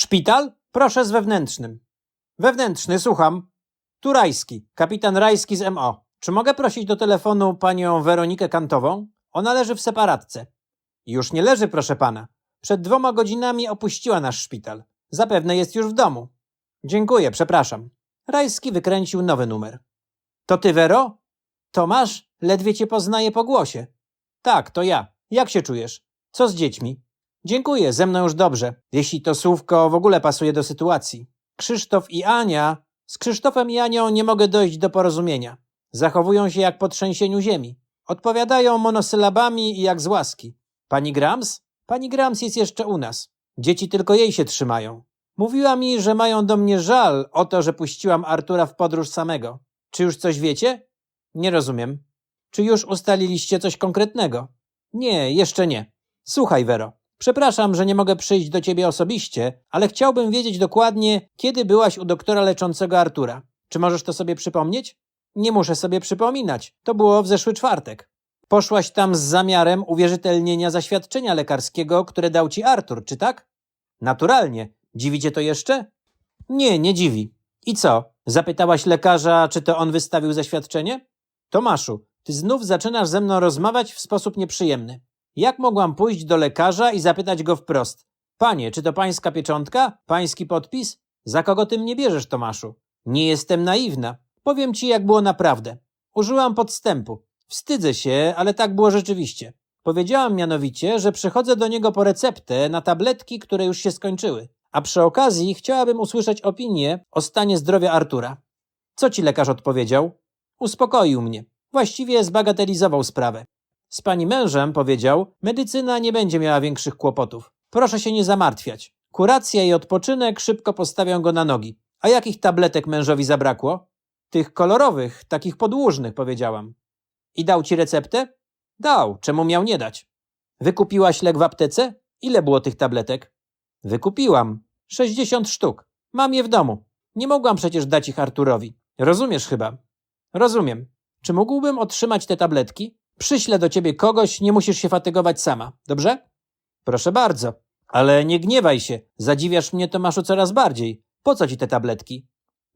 Szpital? Proszę z wewnętrznym. Wewnętrzny, słucham. Tu Rajski, kapitan Rajski z MO. Czy mogę prosić do telefonu panią Weronikę Kantową? Ona leży w separatce. Już nie leży, proszę pana. Przed dwoma godzinami opuściła nasz szpital. Zapewne jest już w domu. Dziękuję, przepraszam. Rajski wykręcił nowy numer. To ty, Wero? Tomasz? Ledwie cię poznaję po głosie. Tak, to ja. Jak się czujesz? Co z dziećmi? Dziękuję, ze mną już dobrze, jeśli to słówko w ogóle pasuje do sytuacji. Krzysztof i Ania. Z Krzysztofem i Anią nie mogę dojść do porozumienia. Zachowują się jak po trzęsieniu ziemi. Odpowiadają monosylabami i jak z łaski. Pani Grams? Pani Grams jest jeszcze u nas. Dzieci tylko jej się trzymają. Mówiła mi, że mają do mnie żal o to, że puściłam Artura w podróż samego. Czy już coś wiecie? Nie rozumiem. Czy już ustaliliście coś konkretnego? Nie, jeszcze nie. Słuchaj, Wero. Przepraszam, że nie mogę przyjść do ciebie osobiście, ale chciałbym wiedzieć dokładnie, kiedy byłaś u doktora leczącego Artura. Czy możesz to sobie przypomnieć? Nie muszę sobie przypominać. To było w zeszły czwartek. Poszłaś tam z zamiarem uwierzytelnienia zaświadczenia lekarskiego, które dał ci Artur, czy tak? Naturalnie. Dziwi cię to jeszcze? Nie, nie dziwi. I co? Zapytałaś lekarza, czy to on wystawił zaświadczenie? Tomaszu, ty znów zaczynasz ze mną rozmawiać w sposób nieprzyjemny. Jak mogłam pójść do lekarza i zapytać go wprost? Panie, czy to pańska pieczątka? Pański podpis? Za kogo ty mnie bierzesz, Tomaszu? Nie jestem naiwna. Powiem ci, jak było naprawdę. Użyłam podstępu. Wstydzę się, ale tak było rzeczywiście. Powiedziałam mianowicie, że przychodzę do niego po receptę na tabletki, które już się skończyły. A przy okazji chciałabym usłyszeć opinię o stanie zdrowia Artura. Co ci lekarz odpowiedział? Uspokoił mnie. Właściwie zbagatelizował sprawę. Z pani mężem powiedział, medycyna nie będzie miała większych kłopotów. Proszę się nie zamartwiać. Kuracja i odpoczynek szybko postawią go na nogi. A jakich tabletek mężowi zabrakło? Tych kolorowych, takich podłużnych, powiedziałam. I dał ci receptę? Dał, czemu miał nie dać? Wykupiłaś lek w aptece? Ile było tych tabletek? Wykupiłam. 60 sztuk. Mam je w domu. Nie mogłam przecież dać ich Arturowi. Rozumiesz chyba? Rozumiem. Czy mógłbym otrzymać te tabletki? Przyślę do ciebie kogoś, nie musisz się fatygować sama, dobrze? Proszę bardzo. Ale nie gniewaj się, zadziwiasz mnie, Tomaszu, coraz bardziej. Po co ci te tabletki?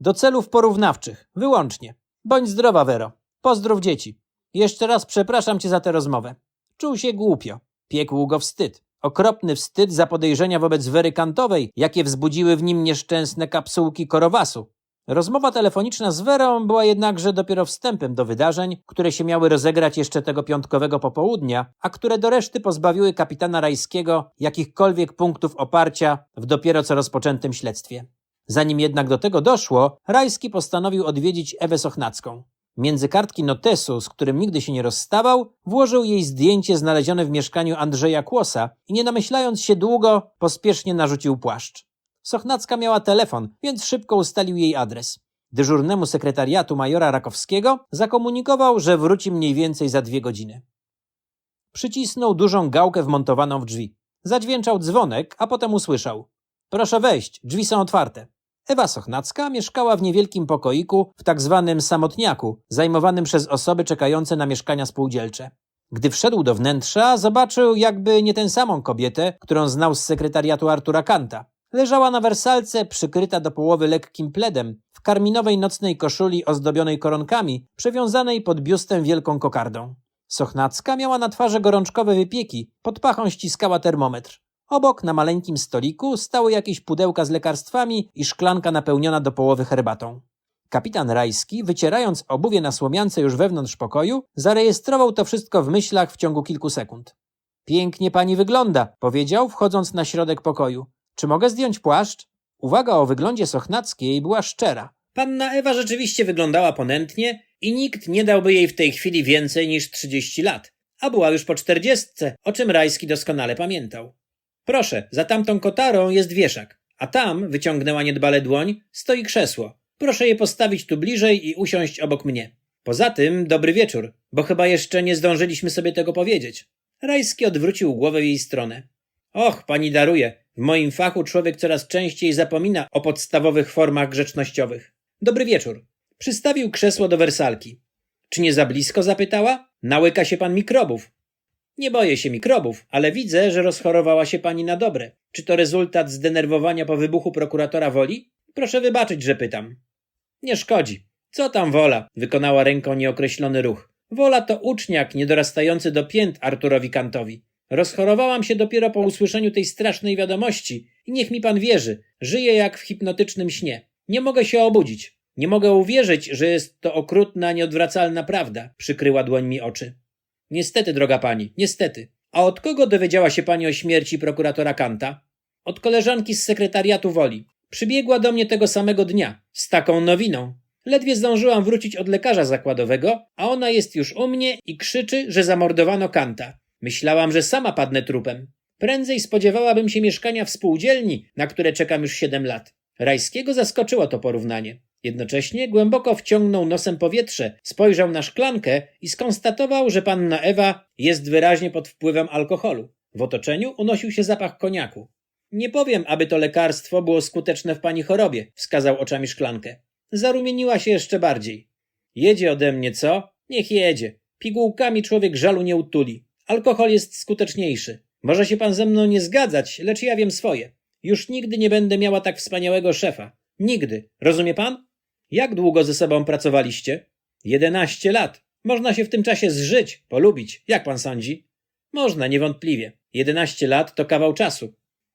Do celów porównawczych, wyłącznie. Bądź zdrowa, Wero. Pozdrów dzieci. Jeszcze raz przepraszam cię za tę rozmowę. Czuł się głupio. Piekł go wstyd. Okropny wstyd za podejrzenia wobec Wery Kantowej, jakie wzbudziły w nim nieszczęsne kapsułki korowasu. Rozmowa telefoniczna z Werą była jednakże dopiero wstępem do wydarzeń, które się miały rozegrać jeszcze tego piątkowego popołudnia, a które do reszty pozbawiły kapitana Rajskiego jakichkolwiek punktów oparcia w dopiero co rozpoczętym śledztwie. Zanim jednak do tego doszło, Rajski postanowił odwiedzić Ewę Sochnacką. Między kartki notesu, z którym nigdy się nie rozstawał, włożył jej zdjęcie znalezione w mieszkaniu Andrzeja Kłosa i nie namyślając się długo, pospiesznie narzucił płaszcz. Sochnacka miała telefon, więc szybko ustalił jej adres. Dyżurnemu sekretariatu majora Rakowskiego zakomunikował, że wróci mniej więcej za dwie godziny. Przycisnął dużą gałkę wmontowaną w drzwi. Zadźwięczał dzwonek, a potem usłyszał. Proszę wejść, drzwi są otwarte. Ewa Sochnacka mieszkała w niewielkim pokoiku w tak zwanym samotniaku, zajmowanym przez osoby czekające na mieszkania spółdzielcze. Gdy wszedł do wnętrza, zobaczył jakby nie tę samą kobietę, którą znał z sekretariatu Artura Kanta. Leżała na wersalce, przykryta do połowy lekkim pledem, w karminowej nocnej koszuli ozdobionej koronkami, przewiązanej pod biustem wielką kokardą. Sochnacka miała na twarzy gorączkowe wypieki, pod pachą ściskała termometr. Obok, na maleńkim stoliku, stały jakieś pudełka z lekarstwami i szklanka napełniona do połowy herbatą. Kapitan Rajski, wycierając obuwie na słomiance już wewnątrz pokoju, zarejestrował to wszystko w myślach w ciągu kilku sekund. Pięknie pani wygląda, powiedział, wchodząc na środek pokoju. Czy mogę zdjąć płaszcz? Uwaga o wyglądzie Sochnackiej była szczera. Panna Ewa rzeczywiście wyglądała ponętnie i nikt nie dałby jej w tej chwili więcej niż 30 lat. A była już po czterdziestce, o czym Rajski doskonale pamiętał. Proszę, za tamtą kotarą jest wieszak, a tam, wyciągnęła niedbale dłoń, stoi krzesło. Proszę je postawić tu bliżej i usiąść obok mnie. Poza tym, dobry wieczór, bo chyba jeszcze nie zdążyliśmy sobie tego powiedzieć. Rajski odwrócił głowę w jej stronę. Och, pani daruje, w moim fachu człowiek coraz częściej zapomina o podstawowych formach grzecznościowych. Dobry wieczór. Przystawił krzesło do wersalki. Czy nie za blisko? zapytała. Nałyka się pan mikrobów. Nie boję się mikrobów, ale widzę, że rozchorowała się pani na dobre. Czy to rezultat zdenerwowania po wybuchu prokuratora Woli? Proszę wybaczyć, że pytam. Nie szkodzi. Co tam Wola? Wykonała ręką nieokreślony ruch. Wola to uczniak niedorastający do pięt Arturowi Kantowi. Rozchorowałam się dopiero po usłyszeniu tej strasznej wiadomości i niech mi pan wierzy, żyję jak w hipnotycznym śnie. Nie mogę się obudzić. Nie mogę uwierzyć, że jest to okrutna, nieodwracalna prawda, przykryła dłońmi oczy. Niestety, droga pani, niestety. A od kogo dowiedziała się pani o śmierci prokuratora Kanta? Od koleżanki z sekretariatu Woli. Przybiegła do mnie tego samego dnia, z taką nowiną. Ledwie zdążyłam wrócić od lekarza zakładowego, a ona jest już u mnie i krzyczy, że zamordowano Kanta. Myślałam, że sama padnę trupem. Prędzej spodziewałabym się mieszkania w spółdzielni, na które czekam już siedem lat. Rajskiego zaskoczyło to porównanie. Jednocześnie głęboko wciągnął nosem powietrze, spojrzał na szklankę i skonstatował, że panna Ewa jest wyraźnie pod wpływem alkoholu. W otoczeniu unosił się zapach koniaku. Nie powiem, aby to lekarstwo było skuteczne w pani chorobie, wskazał oczami szklankę. Zarumieniła się jeszcze bardziej. Jedzie ode mnie, co? Niech jedzie. Pigułkami człowiek żalu nie utuli. Alkohol jest skuteczniejszy. Może się pan ze mną nie zgadzać, lecz ja wiem swoje. Już nigdy nie będę miała tak wspaniałego szefa. Nigdy. Rozumie pan? Jak długo ze sobą pracowaliście? Jedenaście lat. Można się w tym czasie zżyć, polubić. Jak pan sądzi? Można, niewątpliwie. Jedenaście lat to kawał czasu.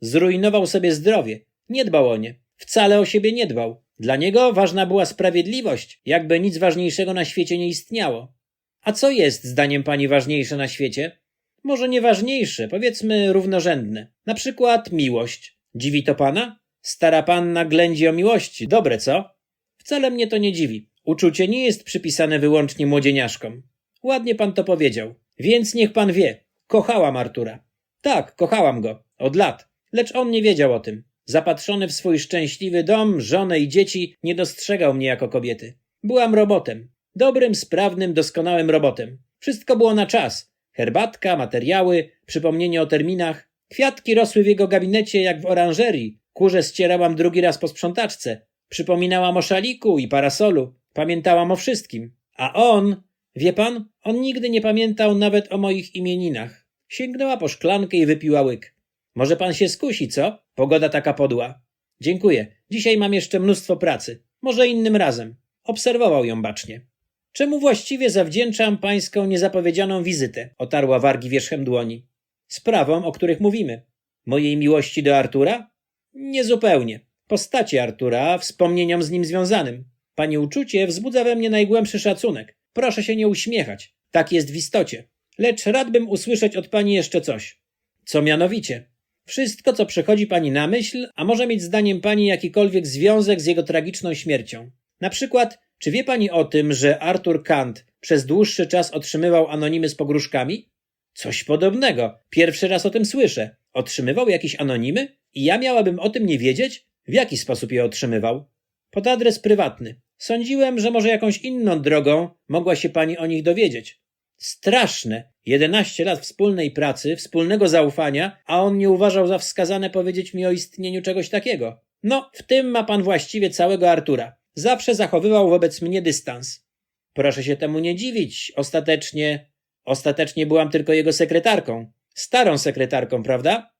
Zrujnował sobie zdrowie. Nie dbał o nie. Wcale o siebie nie dbał. Dla niego ważna była sprawiedliwość, jakby nic ważniejszego na świecie nie istniało. A co jest, zdaniem pani, ważniejsze na świecie? Może nie ważniejsze, powiedzmy równorzędne. Na przykład miłość. Dziwi to pana? Stara panna ględzi o miłości. Dobre, co? Wcale mnie to nie dziwi. Uczucie nie jest przypisane wyłącznie młodzieniaszkom. Ładnie pan to powiedział. Więc niech pan wie. Kochałam Artura. Tak, kochałam go. Od lat. Lecz on nie wiedział o tym. Zapatrzony w swój szczęśliwy dom, żonę i dzieci, nie dostrzegał mnie jako kobiety. Byłam robotem. Dobrym, sprawnym, doskonałym robotem. Wszystko było na czas. Herbatka, materiały, przypomnienie o terminach. Kwiatki rosły w jego gabinecie jak w oranżerii. Kurze ścierałam drugi raz po sprzątaczce. Przypominałam o szaliku i parasolu. Pamiętałam o wszystkim. A on, wie pan, on nigdy nie pamiętał nawet o moich imieninach. Sięgnęła po szklankę i wypiła łyk. Może pan się skusi, co? Pogoda taka podła. Dziękuję. Dzisiaj mam jeszcze mnóstwo pracy. Może innym razem. Obserwował ją bacznie. Czemu właściwie zawdzięczam pańską niezapowiedzianą wizytę? Otarła wargi wierzchem dłoni. Sprawom, o których mówimy. Mojej miłości do Artura? Niezupełnie. Postaci Artura, wspomnieniom z nim związanym. Pani uczucie wzbudza we mnie najgłębszy szacunek. Proszę się nie uśmiechać. Tak jest w istocie. Lecz radbym usłyszeć od pani jeszcze coś. Co mianowicie? Wszystko, co przychodzi pani na myśl, a może mieć zdaniem pani jakikolwiek związek z jego tragiczną śmiercią. Na przykład, czy wie pani o tym, że Arthur Kant przez dłuższy czas otrzymywał anonimy z pogróżkami? Coś podobnego. Pierwszy raz o tym słyszę. Otrzymywał jakieś anonimy? I ja miałabym o tym nie wiedzieć? W jaki sposób je otrzymywał? Pod adres prywatny. Sądziłem, że może jakąś inną drogą mogła się pani o nich dowiedzieć. Straszne. Jedenaście lat wspólnej pracy, wspólnego zaufania, a on nie uważał za wskazane powiedzieć mi o istnieniu czegoś takiego. No, w tym ma pan właściwie całego Artura. Zawsze zachowywał wobec mnie dystans. Proszę się temu nie dziwić. Ostatecznie. Ostatecznie byłam tylko jego sekretarką. Starą sekretarką, prawda?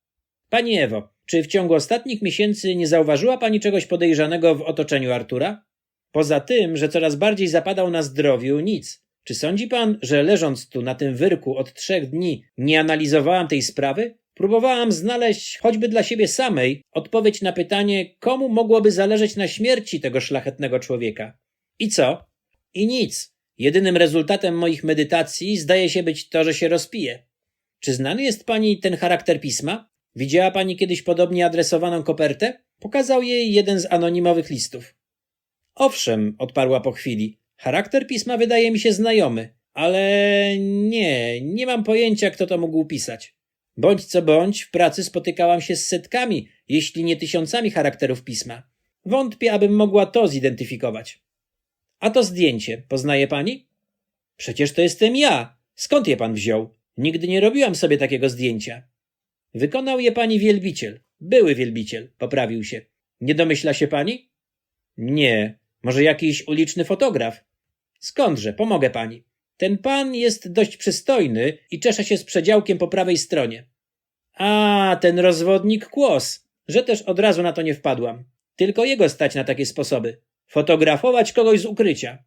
Pani Ewo, czy w ciągu ostatnich miesięcy nie zauważyła pani czegoś podejrzanego w otoczeniu Artura? Poza tym, że coraz bardziej zapadał na zdrowiu, nic. Czy sądzi pan, że leżąc tu na tym wyrku od trzech dni nie analizowałam tej sprawy? Próbowałam znaleźć, choćby dla siebie samej, odpowiedź na pytanie, komu mogłoby zależeć na śmierci tego szlachetnego człowieka. I co? I nic. Jedynym rezultatem moich medytacji zdaje się być to, że się rozpije. Czy znany jest pani ten charakter pisma? Widziała pani kiedyś podobnie adresowaną kopertę? Pokazał jej jeden z anonimowych listów. Owszem, odparła po chwili. Charakter pisma wydaje mi się znajomy, ale nie, nie mam pojęcia, kto to mógł pisać. Bądź co bądź, w pracy spotykałam się z setkami, jeśli nie tysiącami charakterów pisma. Wątpię, abym mogła to zidentyfikować. A to zdjęcie, poznaje pani? Przecież to jestem ja. Skąd je pan wziął? Nigdy nie robiłam sobie takiego zdjęcia. Wykonał je pani wielbiciel. Były wielbiciel, poprawił się. Nie domyśla się pani? Nie. Może jakiś uliczny fotograf? Skądże, pomogę pani. Ten pan jest dość przystojny i czesze się z przedziałkiem po prawej stronie. A, ten rozwodnik kłos, że też od razu na to nie wpadłam. Tylko jego stać na takie sposoby. Fotografować kogoś z ukrycia.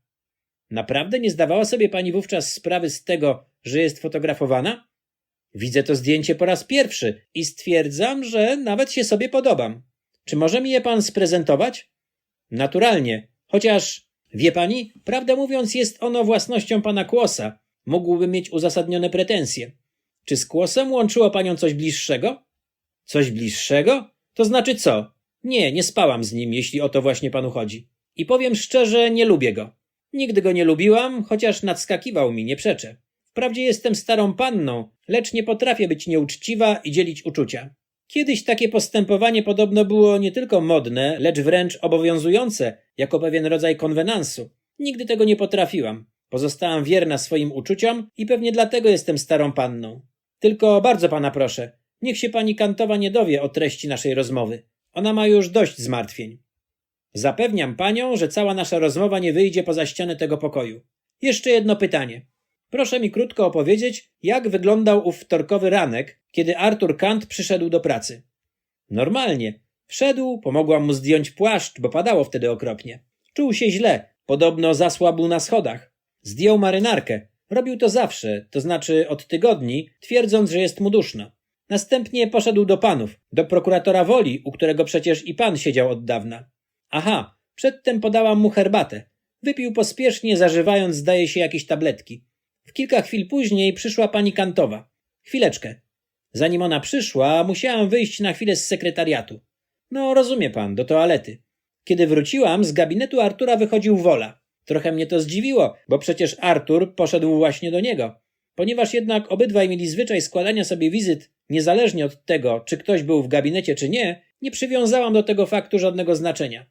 Naprawdę nie zdawała sobie pani wówczas sprawy z tego, że jest fotografowana? Widzę to zdjęcie po raz pierwszy i stwierdzam, że nawet się sobie podobam. Czy może mi je pan sprezentować? Naturalnie, chociaż, wie pani, prawdę mówiąc, jest ono własnością pana Kłosa. Mógłby mieć uzasadnione pretensje. Czy z Kłosem łączyło panią coś bliższego? Coś bliższego? To znaczy co? Nie, nie spałam z nim, jeśli o to właśnie panu chodzi. I powiem szczerze, nie lubię go. Nigdy go nie lubiłam, chociaż nadskakiwał mi, nie przeczę. Wprawdzie jestem starą panną, lecz nie potrafię być nieuczciwa i dzielić uczucia. Kiedyś takie postępowanie podobno było nie tylko modne, lecz wręcz obowiązujące, jako pewien rodzaj konwenansu. Nigdy tego nie potrafiłam. Pozostałam wierna swoim uczuciom i pewnie dlatego jestem starą panną. Tylko bardzo pana proszę, niech się pani Kantowa nie dowie o treści naszej rozmowy. Ona ma już dość zmartwień. Zapewniam panią, że cała nasza rozmowa nie wyjdzie poza ścianę tego pokoju. Jeszcze jedno pytanie. Proszę mi krótko opowiedzieć, jak wyglądał ów wtorkowy ranek, kiedy Artur Kant przyszedł do pracy. Normalnie. Wszedł, pomogłam mu zdjąć płaszcz, bo padało wtedy okropnie. Czuł się źle, podobno zasłabł na schodach. Zdjął marynarkę. Robił to zawsze, to znaczy od tygodni, twierdząc, że jest mu duszno. Następnie poszedł do panów, do prokuratora Woli, u którego przecież i pan siedział od dawna. Aha, przedtem podałam mu herbatę. Wypił pospiesznie, zażywając, zdaje się, jakieś tabletki. W kilka chwil później przyszła pani Kantowa. Chwileczkę. Zanim ona przyszła, musiałam wyjść na chwilę z sekretariatu. No, rozumie pan, do toalety. Kiedy wróciłam, z gabinetu Artura wychodził Wola. Trochę mnie to zdziwiło, bo przecież Artur poszedł właśnie do niego. Ponieważ jednak obydwaj mieli zwyczaj składania sobie wizyt, niezależnie od tego, czy ktoś był w gabinecie, czy nie, nie przywiązałam do tego faktu żadnego znaczenia.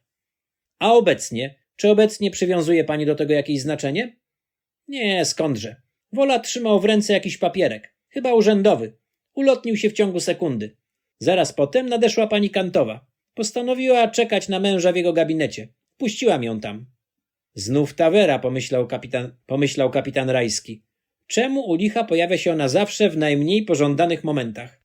A obecnie? Czy obecnie przywiązuje pani do tego jakieś znaczenie? Nie, skądże. Wola trzymał w ręce jakiś papierek, chyba urzędowy. Ulotnił się w ciągu sekundy. Zaraz potem nadeszła pani Kantowa. Postanowiła czekać na męża w jego gabinecie. Puściłam ją tam. Znów tawera, pomyślał kapitan, pomyślał kapitan Rajski. Czemu u licha pojawia się ona zawsze w najmniej pożądanych momentach?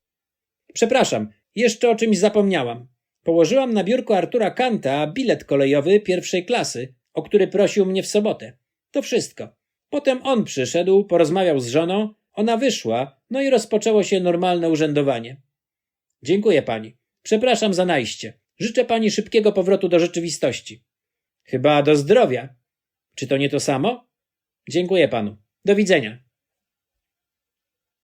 Przepraszam, jeszcze o czymś zapomniałam. Położyłam na biurko Artura Kanta bilet kolejowy pierwszej klasy, o który prosił mnie w sobotę. To wszystko. Potem on przyszedł, porozmawiał z żoną, ona wyszła, no i rozpoczęło się normalne urzędowanie. Dziękuję pani. Przepraszam za najście. Życzę pani szybkiego powrotu do rzeczywistości. Chyba do zdrowia. Czy to nie to samo? Dziękuję panu. Do widzenia.